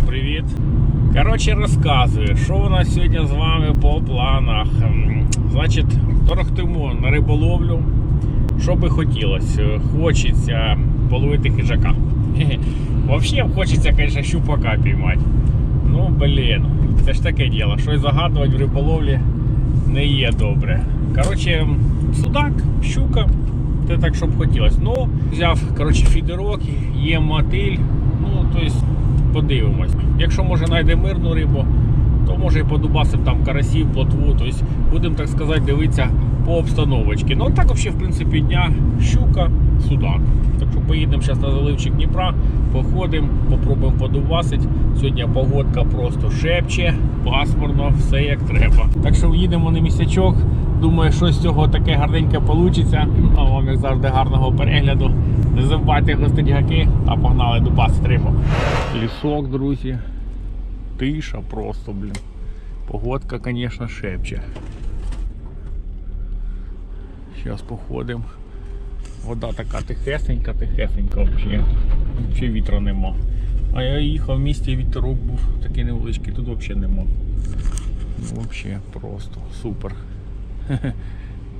Друзі, привіт! Коротше, розказую, що у нас сьогодні з вами по планах. Значить, торохтимо на риболовлю. Що би хотілося? Хочеться половити хижака. Взагалі хочеться, звісно, щупака піймати. Ну, блін, це ж таке діло. Щось загадувати в риболовлі не є добре. Коротше, судак, щука, це так, щоб хотілося. Ну, взяв коротше, фідерок, є мотиль. Ну, тобто, подивимось. Якщо може знайде мирну рибу, то може і подубасим там карасів, плотву. Тобто, будемо так сказати, дивитися по обстановочці. Ну, так взагалі, в принципі, дня щука, судак. Так що поїдемо зараз на заливчик Дніпра, походимо, попробуємо подубасити. Сьогодні погодка просто шепче, пасмурно, все як треба. Так що їдемо на місячок. Думаю, що з цього таке гарненьке вийде. А вам, як завжди, гарного перегляду. Не забувайте гостить гаки, а погнали дубасити рибу. Лісок, друзі. Тиша просто, блін. Погодка, звісно, шепче. Зараз походимо. Вода така тихесенька, тихесенька взагалі. Взагалі вітра нема. А я їхав в місті вітерок був такий невеличкий, тут взагалі нема. Ну, взагалі просто супер.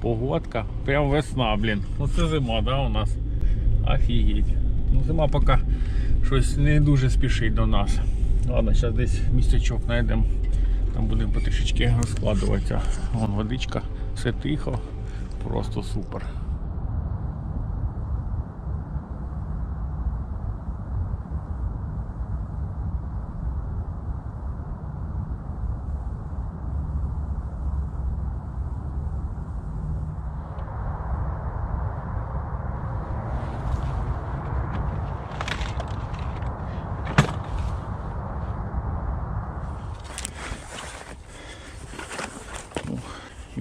Погодка, прям весна, блін. Ну зима, да, у нас. Офігеть. Ну зима поки щось не дуже спішить до нас. Ладно, зараз десь містечок знайдемо. Там будемо потрішечки розкладуватися. Вон водичка, все тихо, просто супер.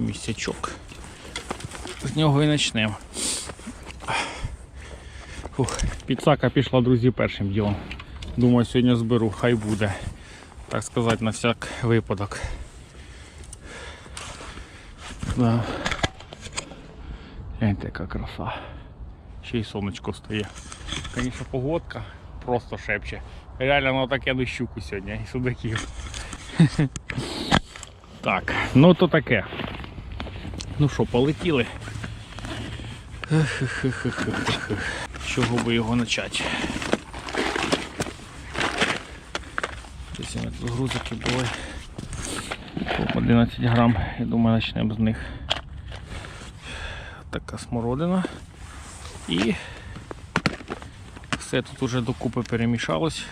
і місячок. З нього і почнемо. Підсака пішла, друзі, першим ділом. Думаю, сьогодні зберу, хай буде. Так сказати, на всяк випадок. Да. Гляньте, яка краса. Ще й сонечко стає. Звісно, погодка просто шепче. Реально, ну так я до щуку сьогодні і судаків. Так, ну то таке. Ну що, полетіли. Чого би його почати? Десь у мене тут грузики були. По 11 грам. Я думаю, почнемо з них. Така смородина. І все тут уже докупи перемішалось.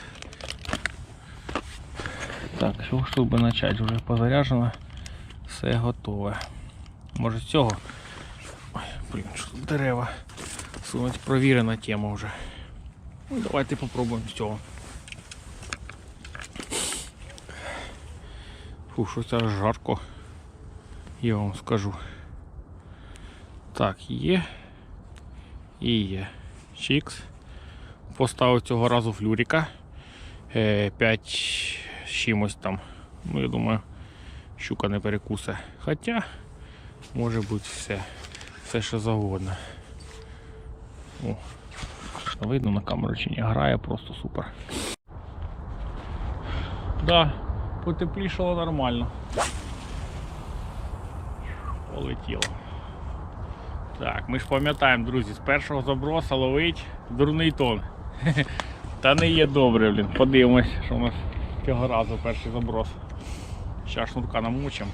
Так, що ж тут би почати? Вже позаряджено. Все готове. Може з цього? Блін, що тут дерева. Сунуть провірена тема вже. Ну, давайте попробуємо з цього. Фу, щось аж жарко. Я вам скажу. Так, є. І є. Чікс. Поставив цього разу флюрика. 5 з чимось там. Ну, я думаю, щука не перекусе. Хоча може бути все. Все що завгодно. О, видно на камеру чи не грає просто супер. Да, потеплішало нормально. Полетіло. Так, ми ж пам'ятаємо, друзі, з першого заброса ловить дурний тон. Та не є добре, блін. Подивимось, що у нас цього разу перший заброс. Зараз шнурка намучимо.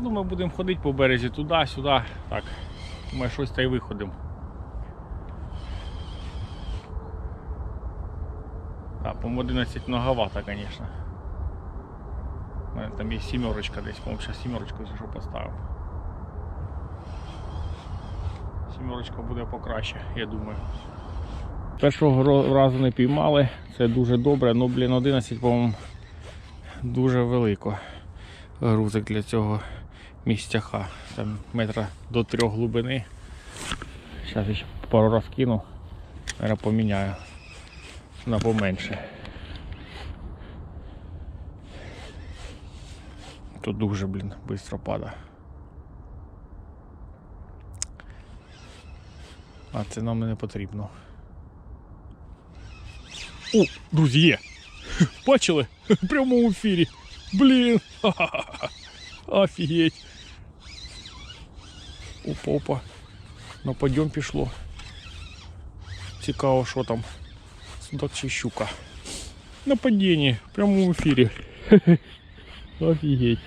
Я думаю, будемо ходити по березі туди-сюди. Так, думаю, щось та й виходимо. Так, по 11 многовато, звісно. У мене там є сімерочка десь, по-моєму, зараз сімерочку що поставив. Сімерочка буде покраще, я думаю. Першого разу не піймали, це дуже добре, ну блін 11, по-моєму, дуже велико грузик для цього місцяха. Там метра до трьох глибини. Зараз я ще пару раз кину, зараз поміняю на поменше. Тут дуже, блін, швидко падає. А це нам не потрібно. О, друзі. Бачили? В прямому ефірі. Блін. Ха-ха-ха. Офігеть. Опа, опа. На подйом пішло. Цікаво, що там. Судак чи щука. На падінні, в прямому ефірі. Офігеть.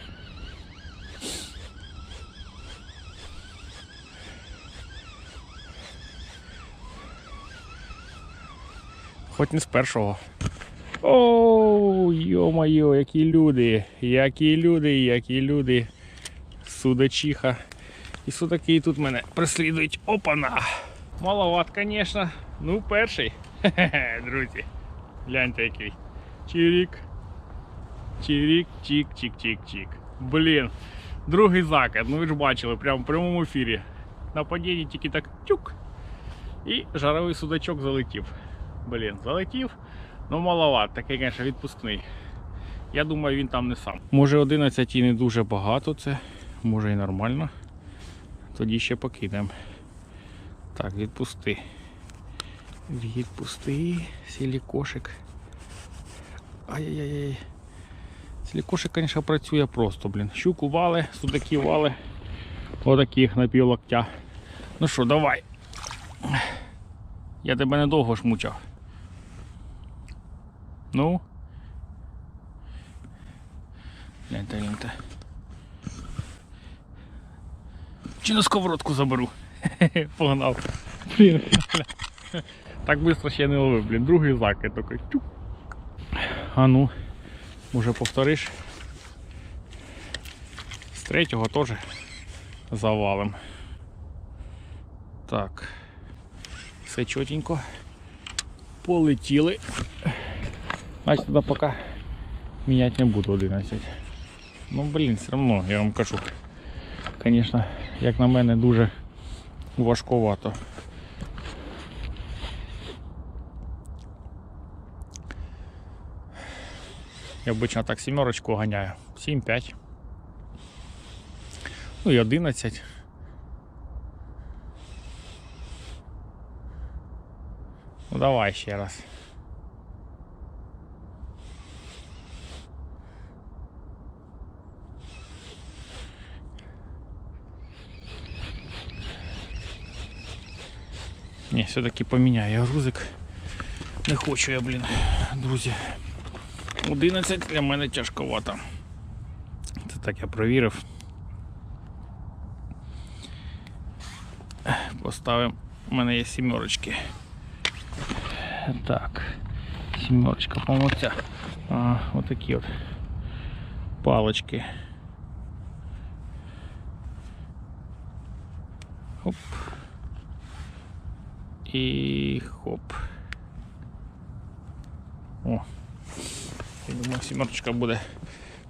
Хоч не з першого. Оу, йо-моє, які люди, які люди, які люди. Судачиха. І судаки тут мене преслідують. Опана! Маловат, звісно. Ну, перший. Хе-хе, друзі. Гляньте який. Чирік. Чирік, чик, чик, чик, чик. Блін. Другий закид. Ну ви ж бачили, прямо в прямому ефірі. На падінні тільки так тюк. І жаровий судачок залетів. Блін, залетів. Ну маловат, такий, звісно, відпускний. Я думаю, він там не сам. Може 11 і не дуже багато це, може і нормально. Тоді ще покинемо. Так, відпусти. Відпусти. Сілікошик. Ай-яй-яй. Сілікошик, звісно, працює просто, блін. Щуку вали, судаки вали. Отаких на пів локтя. Ну що, давай. Я тебе недовго ж мучав. Ну. Гляньте, гляньте. Чи на сковородку заберу? Погнав. Блін. Так швидко ще не ловив, блін. Другий закид такий. Тюк. А ну, може повториш. З третього теж завалим. Так. Все чотенько. Полетіли. Значить, тоді поки міняти не буду 11. Ну, блін, все одно, я вам кажу. Звісно, як на мене, дуже важковато. Я обично так сімерочку ганяю. 7-5. Ну і 11. Ну давай ще раз. Ні, все-таки поміняю я грузик. Не хочу я, блін, друзі. 11 для мене тяжковато. Це так я провірив. Поставимо. У мене є сімерочки. Так. Сімерочка, по-моєму, ця. А, отакі от палочки. Хоп. І хоп. О. Я думаю, сімерочка буде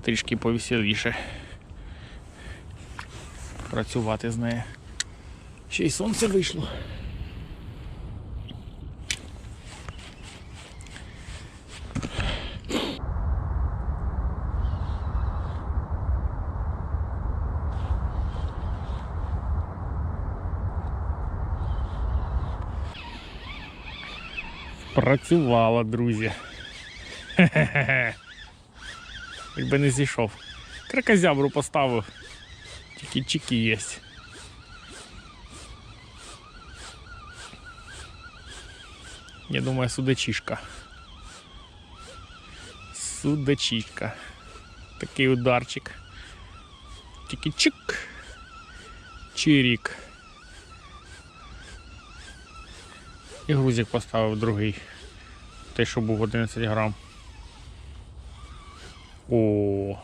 трішки повеселіше працювати з нею. Ще й сонце вийшло. Працювала, друзі. Хе-хе-хе. Якби не зійшов. Кракозябру поставив. Тільки чіки є. Я думаю, судачишка. Судачишка. Такий ударчик. Тільки чик. Чирік. І грузик поставив другий. Той, що був 11 грам. О.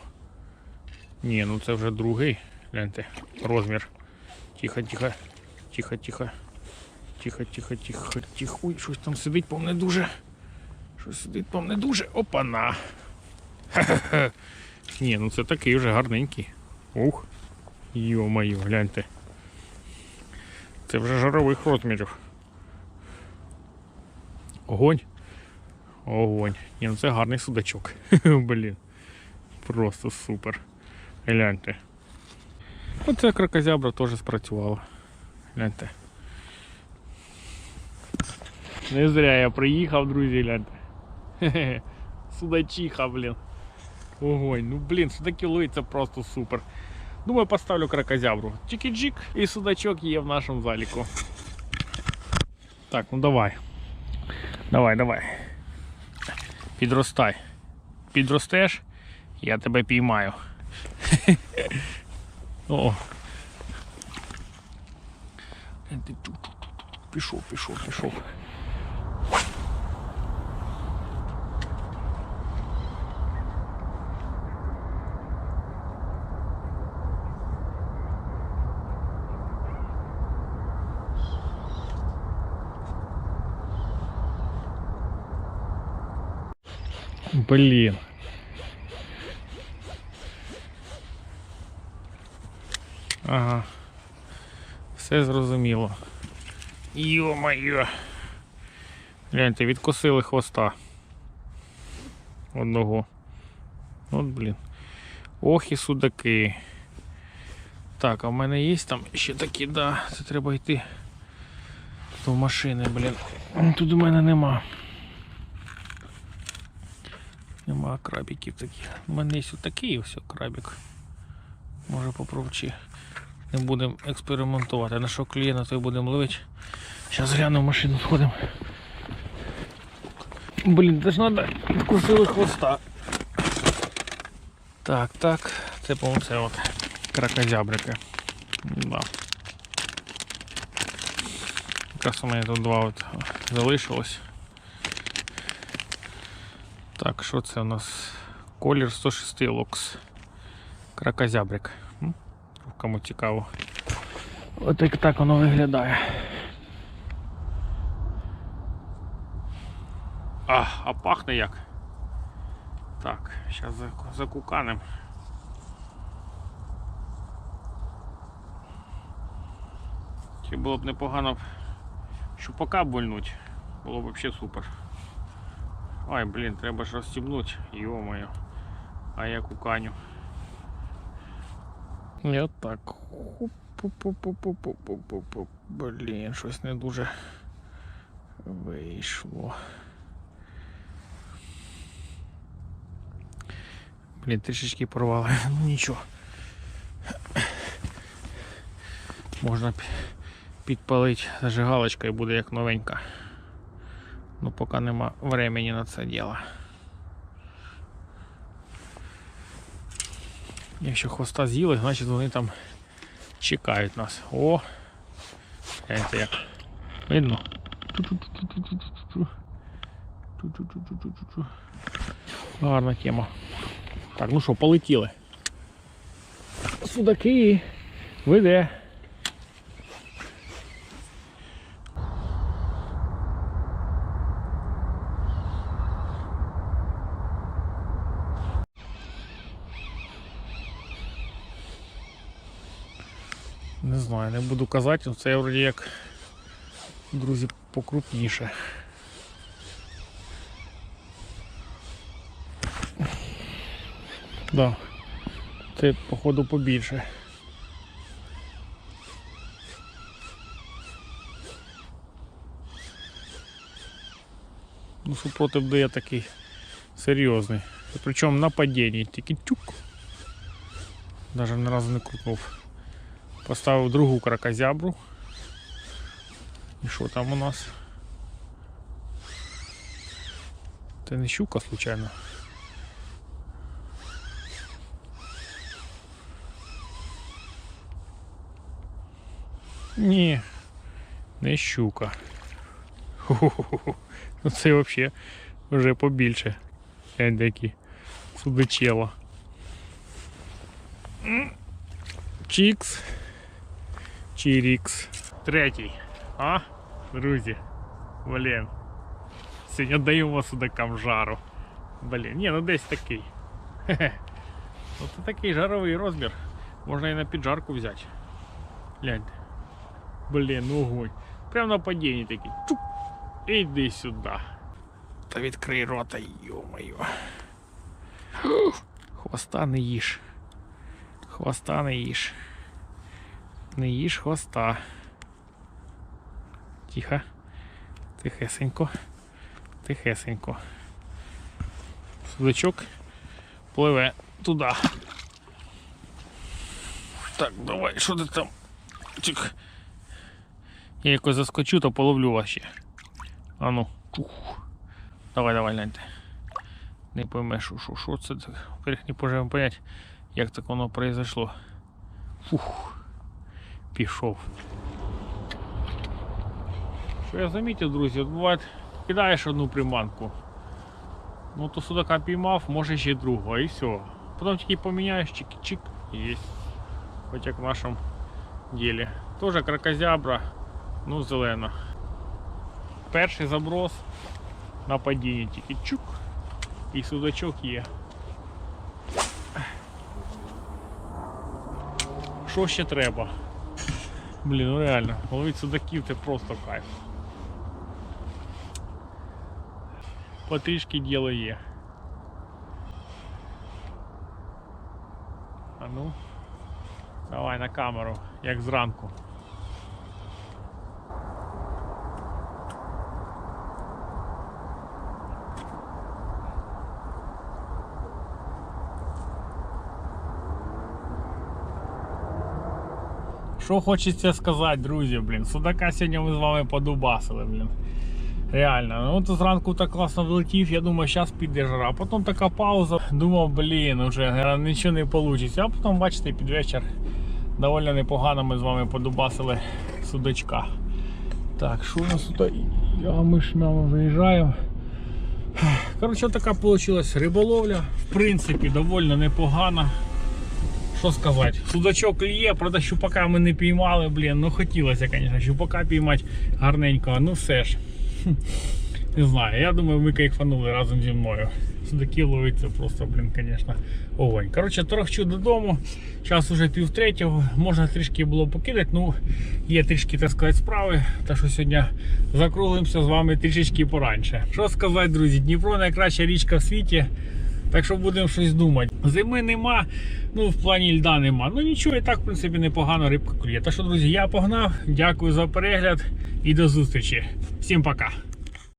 Ні, ну це вже другий. Гляньте, розмір. Тихо, тихо, тихо, тихо. Тихо, тихо, тихо, тихо. Ой, щось там сидить по мене дуже. Щось сидить по мене дуже. Опана. Ха-ха-ха. Ні, ну це такий вже гарненький. Ух. Йо-моє, гляньте. Це вже жарових розмірів. Огонь. Огонь. Ні, ну це гарний судачок. Блін. Просто супер. Гляньте. Оце кракозябра теж спрацювала. Гляньте. Не зря я приїхав, друзі, гляньте. Хе-хе. Судачиха, блін. Огонь. Ну блін, судаки ловиться просто супер. Думаю, поставлю кракозябру. Чики-джик і судачок є в нашому заліку. Так, ну давай. Давай, давай. Підростай. Підростеш, я тебе піймаю. О. Е. Пішов, пішов, пішов. Блін. Ага. Все зрозуміло. Йо-моє. Гляньте, відкосили хвоста. Одного. От, блін. Ох і судаки. Так, а в мене є там ще такі, да. Це треба йти до машини, блін. Тут у мене нема. Нема крабиків таких. У мене є отакий ось крабик. Може попробувати. Не будемо експериментувати. Нашого клієнта то й будемо ловити. Зараз гляну в машину сходимо. Блін, це ж треба відкусили хвоста. Так, так. Це, по-моєму, це от кракозябрики. Да. Якраз у мене тут два от залишилось. Так, що це у нас? Колір 106 локс. Кракозябрик. Кому цікаво. От так, так воно виглядає. А, а пахне як. Так, зараз закуканем. Чи було б непогано щупака больнуть, було б взагалі супер. Ой, блін, треба ж розстібнути, йо-моє. А я куканю. От так. Блін, щось не дуже вийшло. Блін, трішечки порвали. Ну нічого. Можна підпалити зажигалочка і буде як новенька. Ну поки нема времени на це діло. Якщо хвоста з'їли, значить вони там чекають нас. О! Гляньте як. Видно? Гарна тема. Так, ну що, полетіли. Судаки. Ви де? Не не буду казати, але це вроді як друзі покрупніше. Да. Це походу побільше. Ну, супротив дає такий серйозний. Причому на падінні, тільки тюк. Навіть ні разу не крутнув. Поставив другу кракозябру. І що там у нас? Це не щука, случайно. Ні, не щука. Ху-ху-ху. Ну це взагалі вже побільше. Глянь такі судачела. Чікс. Чирікс. Третій. А? Друзі. Блін. Сьогодні даємо судакам жару. Блін, ні, ну десь такий. Хе-хе. Ну це такий жаровий розмір. Можна і на піджарку взяти. Гляньте. Блін, ну огонь. Прямо на падінні такий. Чук. Іди сюди. Та відкрий рота, йо-моє. Хвоста не їж. Хвоста не їж. Не їж хвоста. Тихо. Тихесенько. Тихесенько. Судачок пливе туди. Так, давай, що ти там? Чик. Я якось заскочу, то половлю вас ще. А ну. Ух. Давай, давай, гляньте. Не поймеш, що, що, це. Во-первых, не можемо понять, як так воно произошло. Фух. Пішов. Що я замітив, друзі, от буває, кидаєш одну приманку. Ну то судака піймав, може ще й другого, і все. Потім тільки поміняєш, чик-чик, і є. Хоч як в нашому ділі. Тоже кракозябра, ну зелена. Перший заброс на падінні тільки чук. І судачок є. Що ще треба? Блін, ну реально, ловить судаків це просто кайф. Потрішки діло є. А ну, давай на камеру, як зранку. Що хочеться сказати, друзі, блін. Судака сьогодні ми з вами подубасили, блін. Реально, ну то зранку так класно влетів, я думаю, зараз піде жара. Потім така пауза. Думав, блін, уже нічого не вийде. А потім, бачите, під вечір доволі непогано ми з вами подубасили судачка. Так, що у нас тут? Я ми ж мимо виїжджаємо. Коротше, така вийшла риболовля. В принципі, доволі непогана. Що сказати, судачок є, правда, щупака ми не піймали, блін. Ну хотілося, звісно, щупака піймати гарненького, ну все ж. Не знаю, я думаю, ми кайфанули разом зі мною. Судаки ловиться просто, блін, звісно, огонь. Коротше, торохчу додому. Час уже пів третього. Можна трішки було покидати, ну є трішки, так сказати, справи. Та що сьогодні закруглимося з вами трішечки пораньше. Що сказати, друзі, Дніпро найкраща річка в світі. Так що будемо щось думати. Зими нема, ну в плані льда нема. Ну нічого, і так, в принципі, непогано рибка клює. Так що, друзі, я погнав. Дякую за перегляд і до зустрічі. Всім пока.